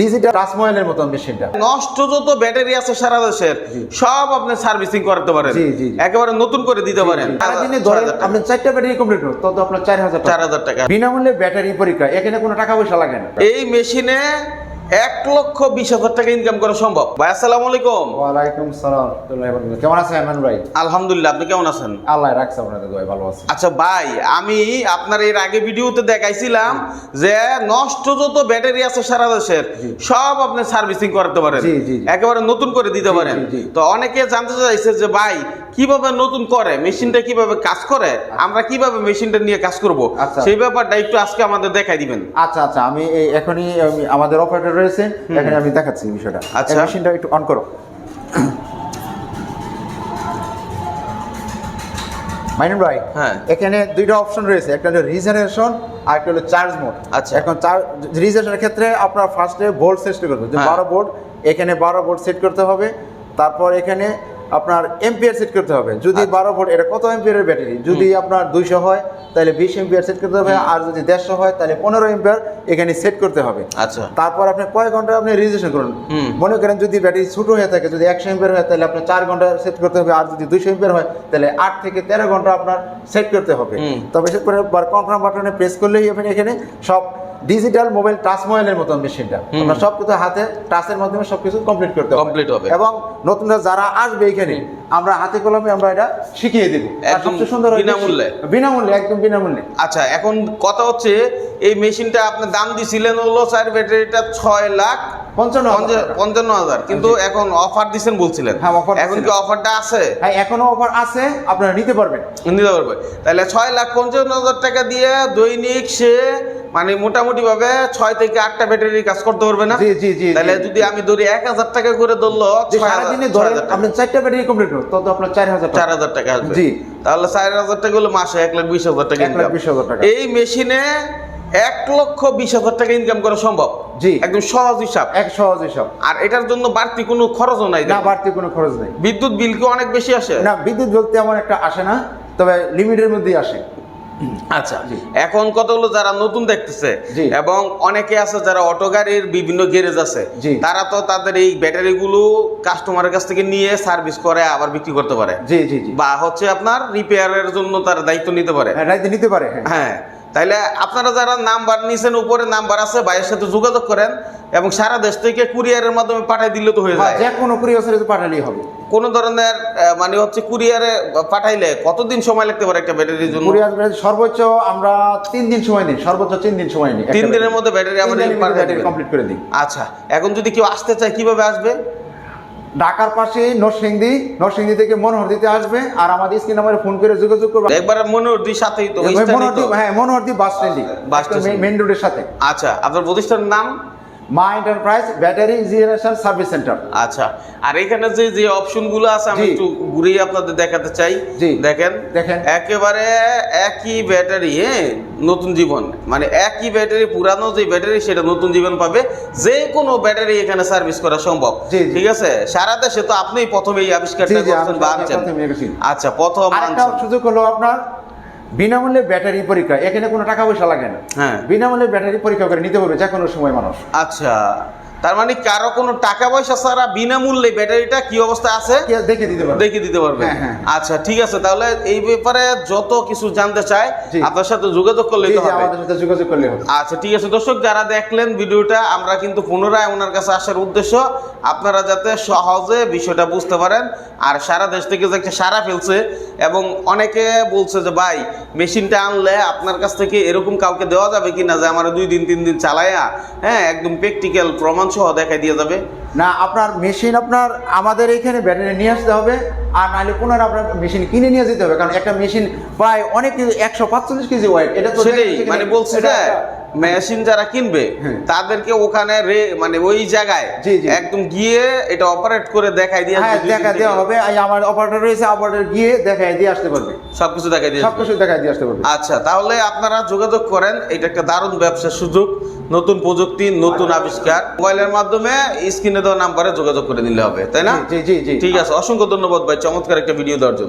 Digital টাচমোবাইলের মতন মেশিনটা। নষ্ট যত ব্যাটারি আছে সারা দেশের সব আপনি সার্ভিসিং করতে পারেন। জি, জি। একেবারে নতুন করে দিতে পারেন। সারাদিনে ধরেন আপনি চারটা ব্যাটারি কমপ্লিট করুন তত আপনার চার হাজার চার হাজার টাকা। বিনামূল্যে ব্যাটারি পরীক্ষা এখানে কোনো টাকা পয়সা লাগে না। এই মেশিনে এক লক্ষ বিশ হাজার টাকা ইনকাম করা সম্ভব। ভাই আসসালামু আলাইকুম। ওয়ালাইকুম সালাম। কেমন আছেন এমন ভাই? আলহামদুলিল্লাহ আপনি কেমন আছেন? আল্লাহ রাখছে আপনাদের দোয়াই ভালো আছে। আচ্ছা ভাই আমি আপনার এর আগে ভিডিওতে দেখাইছিলাম যে নষ্ট যত ব্যাটারি আছে সারা দেশের সব আপনি সার্ভিসিং করতে পারেন। জি, জি, জি। একেবারে নতুন করে দিতে পারেন। তো অনেকে জানতে চাইছে যে ভাই কীভাবে নতুন করে মেশিনটা কীভাবে কাজ করে আমরা কীভাবে মেশিনটা নিয়ে কাজ করব? আচ্ছা। সেই ব্যাপারটা একটু আজকে আমাদের দেখাই দিবেন। আচ্ছা আচ্ছা আমি এখনই আমাদের অপারেটর রয়েছে এখানে আমি দেখাচ্ছি বিষয়টা আচ্ছা। মেশিনটা একটু অন করো মাইনুল ভাই হ্যাঁ। এখানে দুইটা অপশন রয়েছে একটা হলো রিজেনারেশন আর একটা হলো চার্জ মোড আচ্ছা। এখন চার্জ রিজেনারেশনের ক্ষেত্রে আপনার ফার্স্টে ভোল্ট সেট করতে হবে যে হ্যাঁ। বারো ভোল্ট এখানে বারো ভোল্ট সেট করতে হবে তারপর এখানে আপনার এম্পিয়ার সেট করতে হবে। যদি আচ্ছা। বারো ভোল্ট এটা কত এম্পিয়ারের ব্যাটারি যদি আপনার দুইশো হয় তাহলে বিশ এম্পিয়ার সেট করতে হবে। আর যদি দেড়শো হয় তাহলে পনেরো এম্পিয়ার এখানে সেট করতে হবে। আচ্ছা। তারপর আপনি কয় ঘণ্টা আপনি রেজিস্ট্রেশন করুন। মনে করেন যদি ব্যাটারি ছোট হয়ে থাকে যদি একশো এম্পিয়ার হয় তাহলে আপনার চার ঘণ্টা সেট করতে হবে। আর যদি দুইশো এম্পিয়ার হয় তাহলে আট থেকে তেরো ঘণ্টা আপনার সেট করতে হবে। তবে সেট করে কনফার্ম বাটনে প্রেস করলেই আপনি এখানে সব ডিজিটাল মোবাইল টাচ মোবাইলের মতন মেশিনটা আপনার সব কিছু হাতে টাচের মাধ্যমে সব কিছু কমপ্লিট করতে হবে Complete হবে। এবং নতুনরা যারা আসবে এখানে আমরা হাতে কলমে আমরা এটা শিখিয়ে দেবো। একদম সুন্দর বিনামূল্যে। বিনামূল্যে একদম বিনামূল্যে। আচ্ছা এখন কথা হচ্ছে এই মেশিনটা আপনি দাম দিছিলেন হলো স্যার ব্যাটারিটা ছয় লাখ পঞ্চান্ন হাজার। কিন্তু এখন অফার দিছেন বলছিলেন। হ্যাঁ, এখন কি অফারটা আছে? হ্যাঁ এখনও অফার আছে আপনারা নিতে পারবেন। নিতে পারবেন। তাহলে ছয় লাখ পঞ্চান্ন হাজার টাকা দিয়ে দৈনিক সে মানে মোটামুটি ভাবে ছয় থেকে আটটা ব্যাটারি কাজ করতে পারবে না? জি, জি, জি, তাহলে যদি আমি ধরি এক হাজার টাকা করে ধরলো সারাদিনে ধরেন আপনি চারটা ব্যাটারি কমপ্লিট করুন তত আপনার চার হাজার চার হাজার টাকা আসবে। জি। তাহলে চার হাজার টাকা হলো মাসে এক লাখ বিশ হাজার টাকা এক লাখ বিশ হাজার টাকা। এই মেশিনে এক লক্ষ বিশ হাজার টাকা ইনকাম করা সম্ভব? জি। একদম সহজ হিসাব। এক সহজ হিসাব। আর এটার জন্য বাড়তি কোনো খরচও নাই না বাড়তি কোনো খরচ নেই। বিদ্যুৎ বিল কি অনেক বেশি আসে? না বিদ্যুৎ বলতে এমন একটা আসে না তবে লিমিটের মধ্যেই আসে। আচ্ছা এখন কতগুলো যারা নতুন দেখতেছে এবং অনেকে আছে যারা অটো গাড়ির বিভিন্ন গ্যারেজ আছে তারা তো তাদের এই ব্যাটারি গুলো কাস্টমারের কাছ থেকে নিয়ে সার্ভিস করে আবার বিক্রি করতে পারে। জি জি জি। বা হচ্ছে আপনার রিপেয়ারের জন্য তার দায়িত্ব নিতে পারে। দায়িত্ব নিতে পারে হ্যাঁ তাইলে আপনারা যারা নাম্বার নিছেন উপরে নাম্বার আছে ভাইয়ের সাথে যোগাযোগ করেন এবং সারা দেশ থেকে কুরিয়ারের মাধ্যমে পাঠাই দিলে তো হয়ে হ্যাঁ, যায়। যে কোনো কুরিয়ার পাঠালেই হবে। কোন ধরনের মানে হচ্ছে কুরিয়ারে পাঠাইলে কতদিন সময় লাগতে পারে একটা ব্যাটারির জন্য? কুরিয়ার সর্বোচ্চ আমরা তিন দিন সময় দিই সর্বোচ্চ তিন দিন সময় নিই। তিন দিনের মধ্যে ব্যাটারি আমরা কমপ্লিট করে দিই। আচ্ছা এখন যদি কেউ আসতে চায় কীভাবে আসবে? ঢাকার পাশে নরসিংদি নরসিংদি থেকে মনোহরদিতে আসবে আর আমাদের স্ক্রিন নাম্বারে ফোন করে যোগাযোগ করবে একবার মনোহরদির সাথেই তো। মনোহরদি হ্যাঁ মনোহরদি বাস স্ট্যান্ডে বাস। মেন রোডের সাথে আচ্ছা আপনার প্রতিষ্ঠানের নাম Maa enterprise battery generation service centre আচ্ছা আর এখানে যে যে অপশনগুলো আছে আমি একটু ঘুরিয়ে আপনাদের দেখাতে চাই। দেখেন দেখেন। একেবারে একই ব্যাটারি হ্যাঁ নতুন জীবন। মানে একই ব্যাটারি পুরানো যে ব্যাটারি সেটা নতুন জীবন পাবে। যে কোনো ব্যাটারি এখানে সার্ভিস করা সম্ভব। ঠিক আছে? সারা দেশে তো আপনিই প্রথমে এই আবিষ্কারটা করছেন বা আচ্ছা প্রথম আনছেন। সুযোগ হলো আপনার বিনামূল্যে ব্যাটারি পরীক্ষা এখানে কোনো টাকা পয়সা লাগে না হ্যাঁ। বিনামূল্যে ব্যাটারি পরীক্ষা করে নিতে পারবে যে কোনো সময় মানুষ আচ্ছা তার মানে কারও কোনো টাকা পয়সা ছাড়া বিনামূল্যে ব্যাটারিটা কি অবস্থা আছে? দেখে দিতে পারবে। দেখে দিতে পারবে। হ্যাঁ, হ্যাঁ। আচ্ছা ঠিক আছে তাহলে এই ব্যাপারে যত কিছু জানতে চাই আপনার সাথে যোগাযোগ করলে তো হবে। আমাদের সাথে যোগাযোগ করলে হবে। আচ্ছা ঠিক আছে দর্শক যারা দেখলেন ভিডিওটা আমরা কিন্তু পুনরায় ওনার কাছে আসার উদ্দেশ্য আপনারা যাতে সহজে বিষয়টা বুঝতে পারেন। আর সারা দেশ থেকে যে একটা সারা ফেলছে এবং অনেকে বলছে যে ভাই মেশিনটা আনলে আপনার কাছ থেকে এরকম কাউকে দেওয়া যাবে কিনা? যে আমার দুই দিন তিন দিন চালায়া হ্যাঁ একদম প্র্যাকটিক্যাল প্রমাণ সহ দেখাই দিয়ে যাবে। না আপনার মেশিন আপনার আমাদের এখানে ব্যাটারি নিয়ে আসতে হবে আর নাহলে পুনরায় আপনার মেশিন কিনে নিয়ে যেতে হবে কারণ একটা মেশিন প্রায় অনেক একশো পাঁচচল্লিশ কেজি ওয়েট এটা তো মানে বলছি মেশিন যারা কিনবে হ্যাঁ। তাদেরকে ওখানে রে মানে ওই জায়গায়। একদম গিয়ে এটা অপারেট করে দেখাই দিয়ে হ্যাঁ আসবে দুই দিন দেখা দেওয়া হবে। আমার অপারেটর রয়েছে অপারেটর গিয়ে দেখায় দিয়ে আসতে পারবে। সবকিছু দেখাই দিয়ে সব আসবে। কিছু দেখায় দিয়ে আসতে পারবে। আচ্ছা তাহলে আপনারা যোগাযোগ করেন এটা একটা দারুণ ব্যবসার সুযোগ নতুন প্রযুক্তি নতুন আবিষ্কার। মোবাইলের মাধ্যমে স্ক্রিনে দেওয়া নাম্বারে যোগাযোগ করে দিলে হবে তাই না? জি জি জি। ঠিক আছে অসংখ্য ধন্যবাদ ভাই চমৎকার একটা ভিডিও দেওয়ার জন্য।